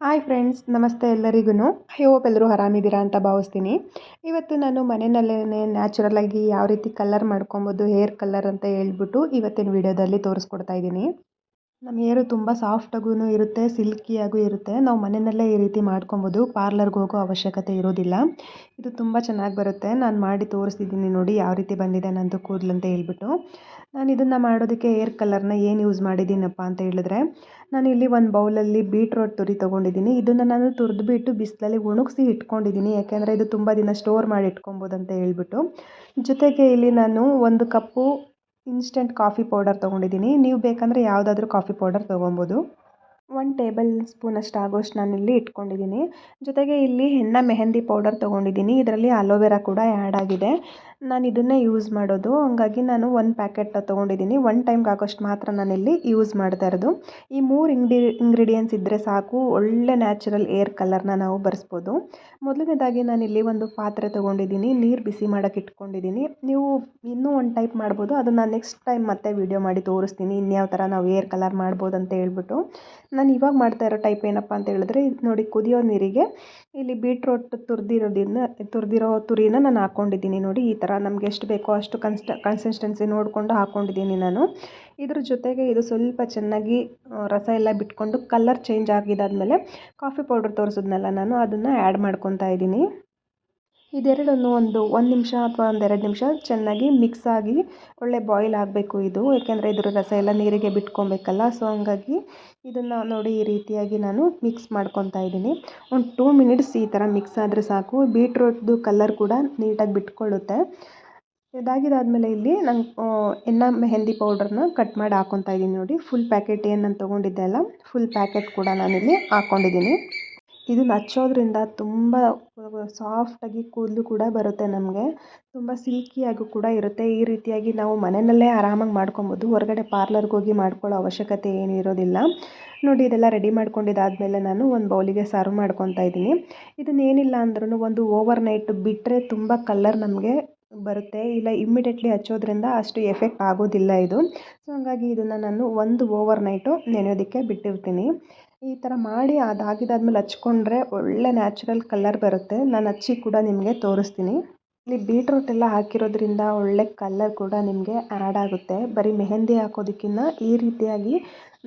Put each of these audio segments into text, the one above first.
Hi friends, ನಮಸ್ತೆ ಎಲ್ಲರಿಗೂ hope ಎಲ್ಲರೂ ಆರಾಮಿದ್ದೀರಾ ಅಂತ ಭಾವಿಸ್ತೀನಿ. ಇವತ್ತು ನಾನು ಮನೆಯಲ್ಲೇ ನ್ಯಾಚುರಲಾಗಿ ಯಾವ ರೀತಿ ಕಲರ್ ಮಾಡ್ಕೊಬೋದು, ಹೇರ್ ಕಲರ್ ಅಂತ ಹೇಳ್ಬಿಟ್ಟು ಇವತ್ತಿನ ವಿಡಿಯೋದಲ್ಲಿ ತೋರಿಸ್ಕೊಡ್ತಾ ಇದ್ದೀನಿ. ನಮ್ಮ ಹೇರು ತುಂಬ ಸಾಫ್ಟಾಗೂ ಇರುತ್ತೆ ಸಿಲ್ಕಿಯಾಗೂ ಇರುತ್ತೆ. ನಾವು ಮನೆಯಲ್ಲೇ ಈ ರೀತಿ ಮಾಡ್ಕೊಬೋದು. ಪಾರ್ಲರ್ಗೆ ಹೋಗೋ ಅವಶ್ಯಕತೆ ಇರೋದಿಲ್ಲ. ಇದು ತುಂಬ ಚೆನ್ನಾಗಿ ಬರುತ್ತೆ. ನಾನು ಮಾಡಿ ತೋರಿಸ್ತಿದ್ದೀನಿ ನೋಡಿ ಯಾವ ರೀತಿ ಬಂದಿದೆ ನಂದು ಕೂದಲು ಅಂತ ಹೇಳ್ಬಿಟ್ಟು. ನಾನು ಇದನ್ನು ಮಾಡೋದಕ್ಕೆ ಏರ್ ಕಲರ್ನ ಏನು ಯೂಸ್ ಮಾಡಿದ್ದೀನಪ್ಪ ಅಂತ ಹೇಳಿದ್ರೆ, ನಾನು ಇಲ್ಲಿ ಒಂದು ಬೌಲಲ್ಲಿ ಬೀಟ್ರೋಟ್ ತುರಿ ತೊಗೊಂಡಿದ್ದೀನಿ. ಇದನ್ನು ನಾನು ತುರಿದ್ಬಿಟ್ಟು ಬಿಸಿಲಲ್ಲಿ ಒಣಗಿಸಿ ಇಟ್ಕೊಂಡಿದ್ದೀನಿ. ಯಾಕೆಂದರೆ ಇದು ತುಂಬ ದಿನ ಸ್ಟೋರ್ ಮಾಡಿ ಇಟ್ಕೊಬೋದು ಅಂತ ಹೇಳ್ಬಿಟ್ಟು. ಜೊತೆಗೆ ಇಲ್ಲಿ ನಾನು ಒಂದು ಕಪ್ಪು ಇನ್ಸ್ಟೆಂಟ್ ಕಾಫಿ ಪೌಡರ್ ತೊಗೊಂಡಿದ್ದೀನಿ. ನೀವು ಬೇಕಂದರೆ ಯಾವುದಾದ್ರೂ ಕಾಫಿ ಪೌಡರ್ ತೊಗೊಬೋದು. ಒನ್ ಟೇಬಲ್ ಸ್ಪೂನ್ ಅಷ್ಟು ಆಗೋಷ್ಟು ಇಲ್ಲಿ ಇಟ್ಕೊಂಡಿದ್ದೀನಿ. ಜೊತೆಗೆ ಇಲ್ಲಿ ಹೆಣ್ಣ ಮೆಹಂದಿ ಪೌಡರ್ ತೊಗೊಂಡಿದ್ದೀನಿ. ಇದರಲ್ಲಿ ಅಲೋವೆರಾ ಕೂಡ ಆ್ಯಡ್ ಆಗಿದೆ. ನಾನು ಇದನ್ನೇ ಯೂಸ್ ಮಾಡೋದು. ಹಂಗಾಗಿ ನಾನು ಒಂದು ಪ್ಯಾಕೆಟ್ ತೊಗೊಂಡಿದ್ದೀನಿ ಒನ್ ಟೈಮ್ಗೆ ಆಗೋಷ್ಟು ಮಾತ್ರ ನಾನಿಲ್ಲಿ ಯೂಸ್ ಮಾಡ್ತಾ ಇರೋದು. ಈ ಮೂರು ಇಂಗ್ಡಿ ಇಂಗ್ರೀಡಿಯೆಂಟ್ಸ್ ಇದ್ದರೆ ಸಾಕು. ಒಳ್ಳೆ ನ್ಯಾಚುರಲ್ ಏರ್ ಕಲರ್ನ ನಾವು ಬರೆಸ್ಬೋದು. ಮೊದಲನೇದಾಗಿ ನಾನಿಲ್ಲಿ ಒಂದು ಪಾತ್ರೆ ತೊಗೊಂಡಿದ್ದೀನಿ ನೀರು ಬಿಸಿ ಮಾಡೋಕ್ಕೆ ಇಟ್ಕೊಂಡಿದ್ದೀನಿ ನೀವು ಇನ್ನೂ ಒಂದು ಟೈಪ್ ಮಾಡ್ಬೋದು. ನಾನು ನೆಕ್ಸ್ಟ್ ಟೈಮ್ ಮತ್ತೆ ವೀಡಿಯೋ ಮಾಡಿ ತೋರಿಸ್ತೀನಿ. ಇನ್ಯಾವ ಥರ ನಾವು ಏರ್ ಕಲರ್ ಮಾಡ್ಬೋದು ಅಂತ ಹೇಳ್ಬಿಟ್ಟು. ನಾನು ಇವಾಗ ಮಾಡ್ತಾ ಇರೋ ಟೈಪ್ ಏನಪ್ಪ ಅಂತ ಹೇಳಿದ್ರೆ ನೋಡಿ ಕುದಿಯೋ ನೀರಿಗೆ ಇಲ್ಲಿ ಬೀಟ್ರೋಟ್ ತುರಿದಿರೋದನ್ನ, ತುರಿದಿರೋ ತುರಿನ ನಾನು ಹಾಕ್ಕೊಂಡಿದ್ದೀನಿ ನೋಡಿ ಈ ಥರ ನಮ್ಗೆ ಎಷ್ಟು ಬೇಕೋ ಅಷ್ಟು ಕನ್ಸ್ಟ ಕನ್ಸಿಸ್ಟೆನ್ಸಿ ನೋಡಿಕೊಂಡು ಹಾಕ್ಕೊಂಡಿದ್ದೀನಿ ನಾನು. ಇದ್ರ ಜೊತೆಗೆ ಇದು ಸ್ವಲ್ಪ ಚೆನ್ನಾಗಿ ರಸ ಎಲ್ಲ ಬಿಟ್ಕೊಂಡು ಕಲರ್ ಚೇಂಜ್ ಆಗಿದ್ದಾದಮೇಲೆ ಕಾಫಿ ಪೌಡರ್ ತೋರಿಸಿದ್ನಲ್ಲ ನಾನು, ಅದನ್ನು ಆ್ಯಡ್ ಮಾಡ್ಕೊತಾ ಇದ್ದೀನಿ ಇದೆರಡನ್ನು ಒಂದು ಒಂದು ನಿಮಿಷ ಅಥವಾ ಒಂದು ಎರಡು ನಿಮಿಷ ಚೆನ್ನಾಗಿ ಮಿಕ್ಸ್ ಆಗಿ ಒಳ್ಳೆ ಬಾಯ್ಲ್ ಆಗಬೇಕು ಇದು. ಏಕೆಂದರೆ ಇದರ ರಸ ಎಲ್ಲ ನೀರಿಗೆ ಬಿಟ್ಕೊಬೇಕಲ್ಲ ಸೊ ಹಂಗಾಗಿ ಇದನ್ನು ನೋಡಿ ಈ ರೀತಿಯಾಗಿ ನಾನು ಮಿಕ್ಸ್ ಮಾಡ್ಕೊತಾ ಇದ್ದೀನಿ. ಒಂದು ಟೂ ಮಿನಿಟ್ಸ್ ಈ ಥರ ಮಿಕ್ಸ್ ಆದರೆ ಸಾಕು. ಬೀಟ್ರೂಟ್ದು ಕಲರ್ ಕೂಡ ನೀಟಾಗಿ ಬಿಟ್ಕೊಳ್ಳುತ್ತೆ. ಇದಾಗಿದ್ದಾದಮೇಲೆ ಇಲ್ಲಿ ನಂಗೆ ಎನ್ನ ಮೆಹಂದಿ ಪೌಡರ್ನ ಕಟ್ ಮಾಡಿ ಹಾಕೊತಾ ಇದ್ದೀನಿ ನೋಡಿ. ಫುಲ್ ಪ್ಯಾಕೆಟ್ ಏನು ನಾನು ತೊಗೊಂಡಿದ್ದೆ ಅಲ್ಲ ಫುಲ್ ಪ್ಯಾಕೆಟ್ ಕೂಡ ನಾನಿಲ್ಲಿ ಹಾಕ್ಕೊಂಡಿದ್ದೀನಿ ಇದನ್ನ ಹಚ್ಚೋದ್ರಿಂದ ತುಂಬ ಸಾಫ್ಟಾಗಿ ಕೂದಲು ಕೂಡ ಬರುತ್ತೆ ನಮಗೆ. ತುಂಬ ಸಿಲ್ಕಿಯಾಗೂ ಕೂಡ ಇರುತ್ತೆ. ಈ ರೀತಿಯಾಗಿ ನಾವು ಮನೆಯಲ್ಲೇ ಆರಾಮಾಗಿ ಮಾಡ್ಕೊಬೋದು. ಹೊರಗಡೆ ಪಾರ್ಲರ್ಗೆ ಹೋಗಿ ಮಾಡ್ಕೊಳ್ಳೋ ಅವಶ್ಯಕತೆ ಏನು ಇರೋದಿಲ್ಲ. ನೋಡಿ, ಇದೆಲ್ಲ ರೆಡಿ ಮಾಡ್ಕೊಂಡಿದ್ದಾದಮೇಲೆ ನಾನು ಒಂದು ಬೌಲಿಗೆ ಸರ್ವ್ ಮಾಡ್ಕೊತಾ ಇದ್ದೀನಿ. ಇದನ್ನೇನಿಲ್ಲ ಅಂದ್ರೂ ಒಂದು ಓವರ್ ನೈಟ್ ಬಿಟ್ಟರೆ ತುಂಬ ಕಲರ್ ನಮಗೆ ಬರುತ್ತೆ. ಇಲ್ಲ ಇಮ್ಮಿಡಿಯೇಟ್ಲಿ ಹಚ್ಚೋದ್ರಿಂದ ಅಷ್ಟು ಎಫೆಕ್ಟ್ ಆಗೋದಿಲ್ಲ ಇದು. ಸೊ ಹಂಗಾಗಿ ಇದನ್ನು ನಾನು ಒಂದು ಓವರ್ ನೈಟು ನೆನೆಯೋದಕ್ಕೆ ಬಿಟ್ಟಿರ್ತೀನಿ. ಈ ಥರ ಮಾಡಿ ಅದಾಗಿದ್ದಾದ್ಮೇಲೆ ಹಚ್ಕೊಂಡ್ರೆ ಒಳ್ಳೆ ನ್ಯಾಚುರಲ್ ಕಲರ್ ಬರುತ್ತೆ. ನಾನು ಹಚ್ಚಿ ಕೂಡ ನಿಮಗೆ ತೋರಿಸ್ತೀನಿ. ಇಲ್ಲಿ ಬೀಟ್ರೂಟ್ ಎಲ್ಲ ಹಾಕಿರೋದ್ರಿಂದ ಒಳ್ಳೆ ಕಲರ್ ಕೂಡ ನಿಮಗೆ ಆ್ಯಡ್ ಆಗುತ್ತೆ. ಬರೀ ಮೆಹಂದಿ ಹಾಕೋದಕ್ಕಿಂತ ಈ ರೀತಿಯಾಗಿ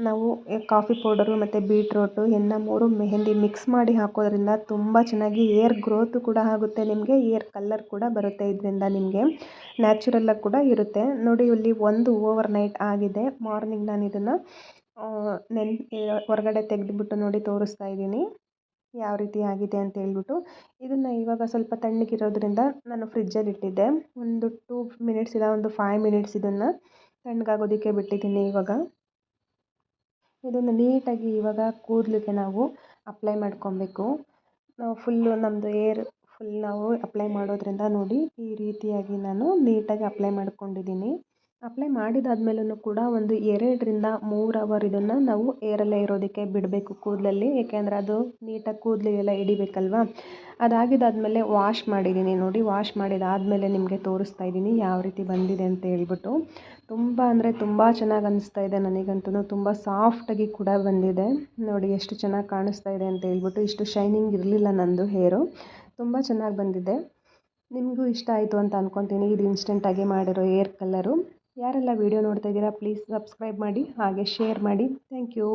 ನಾವು ಕಾಫಿ ಪೌಡರು ಮತ್ತು ಬೀಟ್ರೋಟು ಎನ್ನ ಮೂರು ಮೆಹಂದಿ ಮಿಕ್ಸ್ ಮಾಡಿ ಹಾಕೋದ್ರಿಂದ ತುಂಬ ಚೆನ್ನಾಗಿ ಏರ್ ಗ್ರೋತು ಕೂಡ ಆಗುತ್ತೆ ನಿಮಗೆ, ಏರ್ ಕಲ್ಲರ್ ಕೂಡ ಬರುತ್ತೆ ಇದರಿಂದ ನಿಮಗೆ. ನ್ಯಾಚುರಲ್ಲಾಗಿ ಕೂಡ ಇರುತ್ತೆ. ನೋಡಿ ಇಲ್ಲಿ ಒಂದು ಓವರ್ ನೈಟ್ ಆಗಿದೆ. ಮಾರ್ನಿಂಗ್ ನಾನು ಇದನ್ನು ನೆನ್ ಹೊರಗಡೆ ತೆಗೆದುಬಿಟ್ಟು ನೋಡಿ ತೋರಿಸ್ತಾ ಇದ್ದೀನಿ. ಯಾವ ರೀತಿ ಆಗಿದೆ ಅಂತ ಹೇಳ್ಬಿಟ್ಟು. ಇದನ್ನು ಇವಾಗ ಸ್ವಲ್ಪ ತಣ್ಣಗಿರೋದ್ರಿಂದ ನಾನು ಫ್ರಿಜ್ಜಲ್ಲಿ ಇಟ್ಟಿದ್ದೆ. ಒಂದು ಟೂ ಮಿನಿಟ್ಸ್ ಇಲ್ಲ, ಒಂದು ಫೈವ್ ಮಿನಿಟ್ಸ್ ಇದನ್ನು ತಣ್ಣಗಾಗೋದಕ್ಕೆ ಬಿಟ್ಟಿದ್ದೀನಿ ಇವಾಗ. ಇದನ್ನು ನೀಟಾಗಿ ಇವಾಗ ಕೂದಲಿಗೆ ನಾವು ಅಪ್ಲೈ ಮಾಡ್ಕೊಬೇಕು. ನಾವು ಫುಲ್ಲು ನಮ್ಮದು ಏರ್ ಫುಲ್ ನಾವು ಅಪ್ಲೈ ಮಾಡೋದ್ರಿಂದ ನೋಡಿ ಈ ರೀತಿಯಾಗಿ ನಾನು ನೀಟಾಗಿ ಅಪ್ಲೈ ಮಾಡ್ಕೊಂಡಿದ್ದೀನಿ. ಅಪ್ಲೈ ಮಾಡಿದಾದ್ಮೇಲೂ ಕೂಡ ಒಂದು ಎರಡರಿಂದ ಮೂರು ಅವರ್ ಇದನ್ನು ನಾವು ಏರಲ್ಲೇ ಇರೋದಕ್ಕೆ ಬಿಡಬೇಕು ಕೂದಲಲ್ಲಿ, ಏಕೆಂದರೆ ಅದು ನೀಟಾಗಿ ಕೂದಲಿಗೆಲ್ಲ ಹಿಡಿಬೇಕಲ್ವ? ಅದಾಗಿದ್ದಾದಮೇಲೆ ವಾಶ್ ಮಾಡಿದ್ದೀನಿ ನೋಡಿ ವಾಶ್ ಮಾಡಿದಾದಮೇಲೆ ನಿಮಗೆ ತೋರಿಸ್ತಾ ಇದ್ದೀನಿ ಯಾವ ರೀತಿ ಬಂದಿದೆ ಅಂತ ಹೇಳ್ಬಿಟ್ಟು. ತುಂಬ ಅಂದರೆ ತುಂಬ ಚೆನ್ನಾಗಿ ಅನಿಸ್ತಾ ಇದೆ ನನಗಂತೂ ತುಂಬ ಸಾಫ್ಟಾಗಿ ಕೂಡ ಬಂದಿದೆ. ನೋಡಿ ಎಷ್ಟು ಚೆನ್ನಾಗಿ ಕಾಣಿಸ್ತಾ ಇದೆ ಅಂತ ಹೇಳ್ಬಿಟ್ಟು, ಇಷ್ಟು ಶೈನಿಂಗ್ ಇರಲಿಲ್ಲ ನಂದು ಹೇರು ತುಂಬ ಚೆನ್ನಾಗಿ ಬಂದಿದೆ. ನಿಮಗೂ ಇಷ್ಟ ಆಯಿತು ಅಂತ ಅಂದ್ಕೊತೀನಿ ಇದು ಇನ್ಸ್ಟೆಂಟಾಗಿ ಮಾಡಿರೋ ಏರ್ ಕಲರು ಯಾರೆಲ್ಲ ವಿಡಿಯೋ ನೋಡ್ತಾ ಇದ್ದೀರಾ ಪ್ಲೀಸ್ ಸಬ್ಸ್ಕ್ರೈಬ್ ಮಾಡಿ ಹಾಗೆ ಶೇರ್ ಮಾಡಿ. Thank you